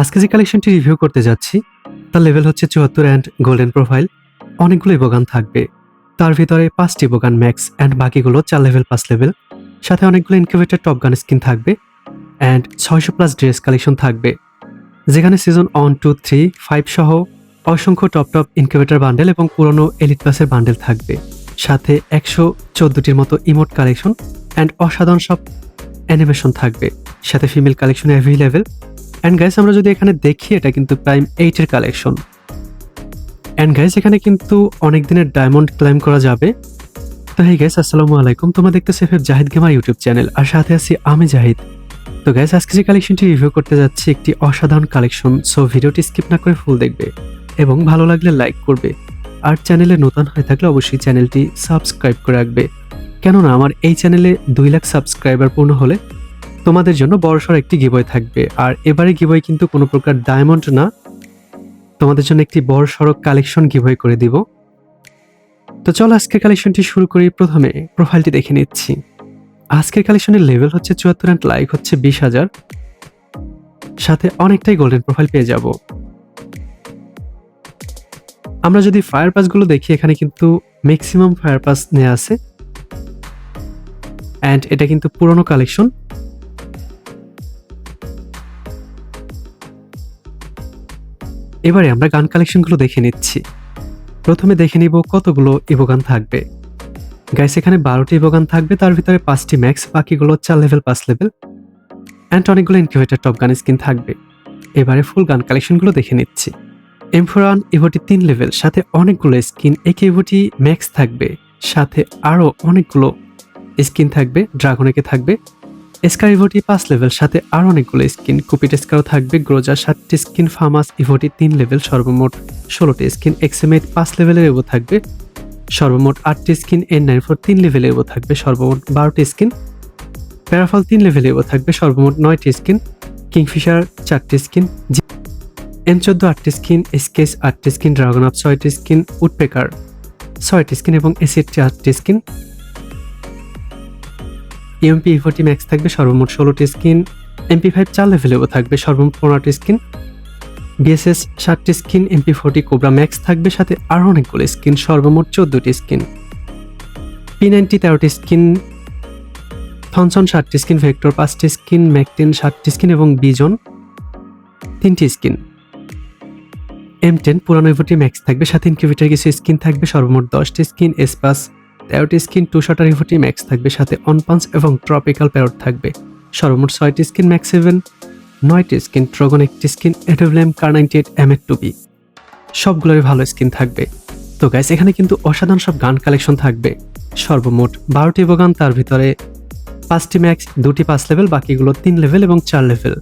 আজকে যে কালেকশনটি রিভিউ করতে যাচ্ছি, তার লেভেল হচ্ছে চুয়াত্তর অ্যান্ড গোল্ডেন প্রোফাইল অনেকগুলোই ইবোগান থাকবে। তার ভিতরে পাঁচটি ইবোগান ম্যাক্স অ্যান্ড বাকিগুলো চার লেভেল পাঁচ লেভেল সাথে অনেকগুলো ইনকিউবেটার টপ গান স্কিন থাকবে অ্যান্ড ছয়শো প্লাস ড্রেস কালেকশন থাকবে। যেখানে season one two three five সহ অসংখ্য টপ টপ ইনকিউবেটার বান্ডেল এবং পুরনো এলিট প্লাসের বান্ডেল থাকবে। সাথে একশো চোদ্দটির মতো ইমোট কালেকশন অ্যান্ড অসাধারণ সব অ্যানিমেশন থাকবে। সাথে female collection available and guys আমরা যদি এখানে দেখি, এটা কিন্তু প্রাইম এইটের কালেকশন অ্যান্ড গাইস এখানে কিন্তু অনেক দিনের ডায়মন্ড ক্লাইম করা যাবে। তো হেই গাইস আসসালামু আলাইকুম। তোমরা দেখতে সেফের জাহিদ গেমার ইউটিউব চ্যানেল আর সাথে আছি আমি জাহিদ। তো গাইস আজকে যে কালেকশনটি রিভিউ করতে যাচ্ছি, একটি অসাধারণ কালেকশন সো ভিডিওটি স্কিপ না করে ফুল দেখবে। এবং ভালো লাগলে লাইক করবে। আর চ্যানেলে নতুন হয়ে থাকলে অবশ্যই চ্যানেলটি সাবস্ক্রাইব করে রাখবে। কেননা, আমার এই চ্যানেলে দুই লাখ সাবস্ক্রাইবার পূর্ণ হলে তোমাদের জন্য বড়সড় একটি গিবয় থাকবে। আর এবারে গিবয় কিন্তু কোনো প্রকার ডায়মন্ড না। তোমাদের জন্য একটি বড় সড়ক কালেকশন গিবয় করে দিব। তো চলো আজকের কালেকশনটি শুরু করি। প্রথমে প্রোফাইলটি দেখে নিচ্ছি। আজকের কালেকশনের লেভেল হচ্ছে চুয়াত্তর অ্যান্ড লাইক হচ্ছে বিশ হাজার। সাথে অনেকটাই গোল্ডেন প্রোফাইল পেয়ে যাব। আমরা যদি ফায়ার পাসগুলো দেখি, এখানে কিন্তু ম্যাক্সিমাম ফায়ার পাস নেওয়া আছে। অ্যান্ড এটা কিন্তু পুরনো কালেকশন এবারে আমরা গান কালেকশনগুলো দেখে নিচ্ছি। প্রথমে দেখে নিব কতগুলো ইবোগান থাকবে। গাইস এখানে বারোটি ইবোগান থাকবে, তার ভিতরে পাঁচটি ম্যাক্স বাকিগুলো চার লেভেল পাঁচ লেভেল অ্যান্ড অনেকগুলো ইনকিউবেটার টপ গান স্কিন থাকবে। এবারে ফুল গান কালেকশনগুলো দেখে নিচ্ছি। এমফোরান ইভোটি তিন লেভেল সাথে অনেকগুলো স্কিন একে ইভোটি ম্যাক্স থাকবে, সাথে আরও অনেকগুলো স্কিন থাকবে ড্রাগনেকে থাকবে এসকার ইভোটি পাঁচ লেভেল সাথে আরও অনেকগুলো স্কিন কুপিটেস্কারও থাকবে গ্রোজা সাতটি স্কিন ফার্মাস ইভোটি তিন লেভেল সর্বমোট ষোলোটি স্কিন এক্সএমএইট পাঁচ লেভেলের এবো থাকবে, সর্বমোট আটটি স্কিন এন নাইন ফোর তিন লেভেলের এবো থাকবে, সর্বমোট বারোটি স্কিন প্যারাফল তিন লেভেলের এবো থাকবে, সর্বমোট নয়টি স্কিন কিংফিশার চারটি স্কিন এন চোদ্দ আটটি স্কিন স্কেচ আটটি স্কিন ড্রাগন আপ ছয়টি স্কিন উডপেকার ছয়টি স্কিন এবং এসিএটি আটটি স্কিন ইএমপি ইভোটি ম্যাক্স থাকবে সর্বমোট ষোলোটি স্কিন এমপি ফাইভ চার লেভেলেও থাকবে সর্বমোট পনেরোটি স্কিন বিএসএস ষাটটি skin MP forty cobra max থাকবে সাথে আরও অনেকগুলো স্কিন, সর্বমোট চোদ্দটি স্কিন। পি নাইনটি তেরোটি স্কিন থনসন ষাটটি স্কিন ভেক্টর পাঁচটি স্কিন ম্যাকটিন ষাটটি স্কিন এবং বিজন তিনটি স্কিন। এম টেন পুরানো ইভোটি ম্যাক্স থাকবে, সাথে ইনকিউবেটার কিছু স্কিন থাকবে, সর্বমোট দশটি স্কিন এসপাস তেরোটি স্কিন টু শটার ইভোটি ম্যাক্স থাকবে, সাথে অনপাঞ্চ এবং ট্রপিক্যাল প্যারট থাকবে। সর্বমোট ছয়টি স্কিন ম্যাক্স সেভেন নয়টি স্কিন ট্রগন একটি skin এটোভ্লেম Kar ninety eight M two B সবগুলোরই ভালো স্কিন থাকবে। তো গাইস এখানে কিন্তু অসাধারণ সব গান কালেকশন থাকবে। সর্বমোট বারোটি গান তার ভিতরে পাঁচটি ম্যাক্স দুটি পাঁচ লেভেল বাকিগুলো তিন লেভেল এবং চার লেভেল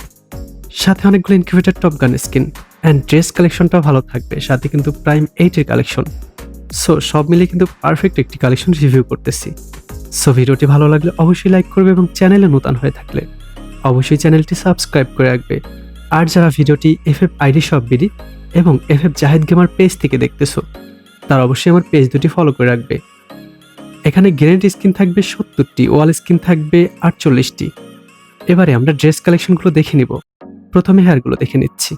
সাথে অনেকগুলো incubator top gun skin and dress কালেকশনটাও ভালো থাকবে, সাথে কিন্তু প্রাইম এইটের কালেকশন সো সব মিলে কিন্তু পারফেক্ট একটি কালেকশন রিভিউ করতেছি। সো ভিডিওটি ভালো লাগলে অবশ্যই লাইক করবে এবং চ্যানেলে নতুন হয়ে থাকলে অবশ্যই চ্যানেলটি সাবস্ক্রাইব করে রাখবে। আর যারা ভিডিওটি এফ এফ আইডি সব বিডি এবং F F Zahed gamer page থেকে দেখতেছো, তারা অবশ্যই আমার পেজ দুটি ফলো করে রাখবে। এখানে গ্রেনেড স্কিন থাকবে সত্তরটি ওয়াল স্কিন থাকবে আটচল্লিশটি। এবারে আমরা ড্রেস কালেকশনগুলো দেখে নিব। প্রথমে হেয়ারগুলো দেখে নিচ্ছি।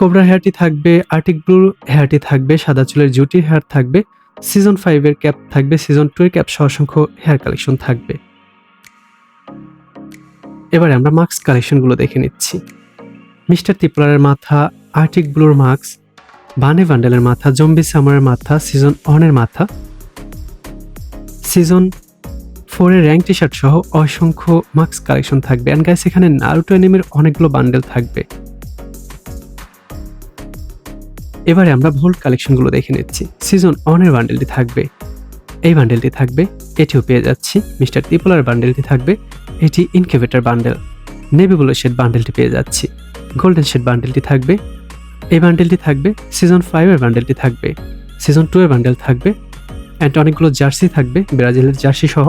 কোবরা হেয়ারটি থাকবে আর্টিক ব্লুর হেয়ারটি থাকবে, সাদা চুলের জুটি হেয়ার থাকবে সিজন ফাইভের ক্যাপ থাকবে সিজন টু এর ক্যাপ সহ অসংখ্য হেয়ার কালেকশন থাকবে। এবারে আমরা মাস্ক কালেকশনগুলো দেখে নিচ্ছি। মিস্টার ত্রিপুলারের মাথা আর্টিক ব্লুর মাস্ক বানে ভান্ডেলের মাথা জম্বি সামারের মাথা সিজন অনের মাথা সিজন ফোরের র্যাঙ্ক টি শার্ট সহ অসংখ্য মাস্ক কালেকশন থাকবে। অ্যান্ড গাইস এখানে নারুটো অ্যানিমের অনেকগুলো বান্ডেল থাকবে। এবারে আমরা ভোল্ট কালেকশনগুলো দেখে নিচ্ছি। সিজন অনের বান্ডেলটি থাকবে। এই বান্ডেলটি থাকবে, এটিও পেয়ে যাচ্ছি। মিস্টার ত্রিপুলার বান্ডেলটি থাকবে, এটি incubator bundle navy blue shade বান্ডেলটি পেয়ে যাচ্ছি। গোল্ডেন শেড বান্ডেলটি থাকবে। এই বান্ডেলটি থাকবে সিজন ফাইভের বান্ডেলটি থাকবে। সিজন টু এর বান্ডেল থাকবে অ্যান্ড অনেকগুলো জার্সি থাকবে ব্রাজিলের জার্সি সহ।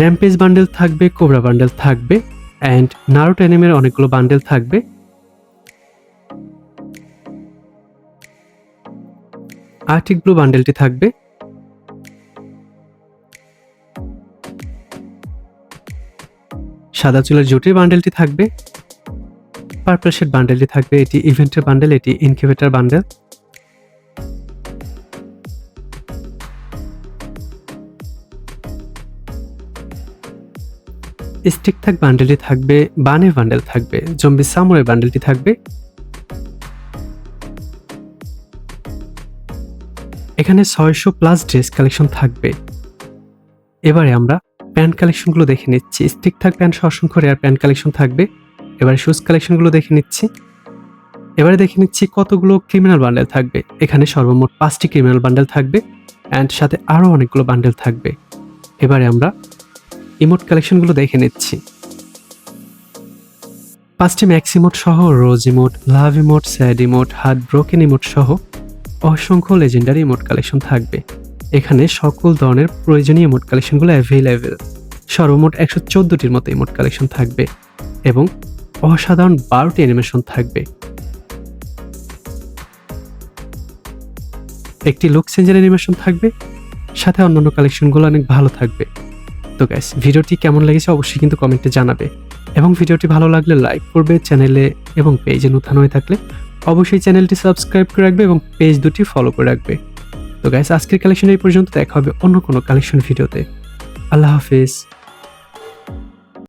র্যাম্পেজ বান্ডেল থাকবে কোবরা বান্ডেল থাকবে অ্যান্ড নারোটো অ্যানিমের অনেকগুলো বান্ডেল থাকবে। আর্টিক ব্লু বান্ডেলটি থাকবে। সাদা চুলের জুটির বান্ডেলটি থাকবে। পার্পল শেড বান্ডেলটি থাকবে। এটি ইভেন্টের বান্ডেল এটি ইনকিউবেটর বান্ডেল স্টিক থাক বান্ডেলটি থাকবে বানের বান্ডেল থাকবে জম্বি সামুরের বান্ডেলটি থাকবে। এখানে ছয়শো প্লাস ড্রেস কালেকশন থাকবে। এবারে আমরা প্যান্ট কালেকশনগুলো দেখে নিচ্ছি। স্টিক থাক প্যান্ট অসংখ্য রেয়ার প্যান্ট কালেকশন থাকবে। এবারে শুজ কালেকশনগুলো দেখে নিচ্ছি। এবারে দেখে নিচ্ছি কতগুলো ক্রিমিনাল বান্ডেল থাকবে। এখানে সর্বমোট পাঁচটি ক্রিমিনাল বান্ডেল থাকবে অ্যান্ড সাথে আরও অনেকগুলো বান্ডেল থাকবে। এবারে আমরা ইমোট কালেকশনগুলো দেখে নিচ্ছি। পাঁচটি ম্যাক্স ইমোট সহ rose emote love emote sad emote heart broken emote সহ অসংখ্য লেজেন্ডারি ইমোট কালেকশন থাকবে। এখানে সকল ধরনের প্রয়োজনীয় ইমোট কালেকশনগুলো অ্যাভেলেবেল সর্বমোট একশো চোদ্দটির মতো ইমোট কালেকশন থাকবে এবং অসাধারণ বারোটি অ্যানিমেশন থাকবে। একটি লুক চেঞ্জের অ্যানিমেশন থাকবে, সাথে অন্যান্য কালেকশনগুলো অনেক ভালো থাকবে। তো গ্যাস ভিডিওটি কেমন লেগেছে অবশ্যই কিন্তু কমেন্টে জানাবে। এবং ভিডিওটি ভালো লাগলে লাইক করবে চ্যানেলে এবং পেজে নতুন হয়ে থাকলে অবশ্যই চ্যানেলটি সাবস্ক্রাইব করে রাখবে এবং পেজ দুটি ফলো করে রাখবে। তো গাইস আজকের কালেকশন এই পর্যন্ত। দেখা হবে অন্য কোনো কালেকশন ভিডিওতে আল্লাহ হাফিজ।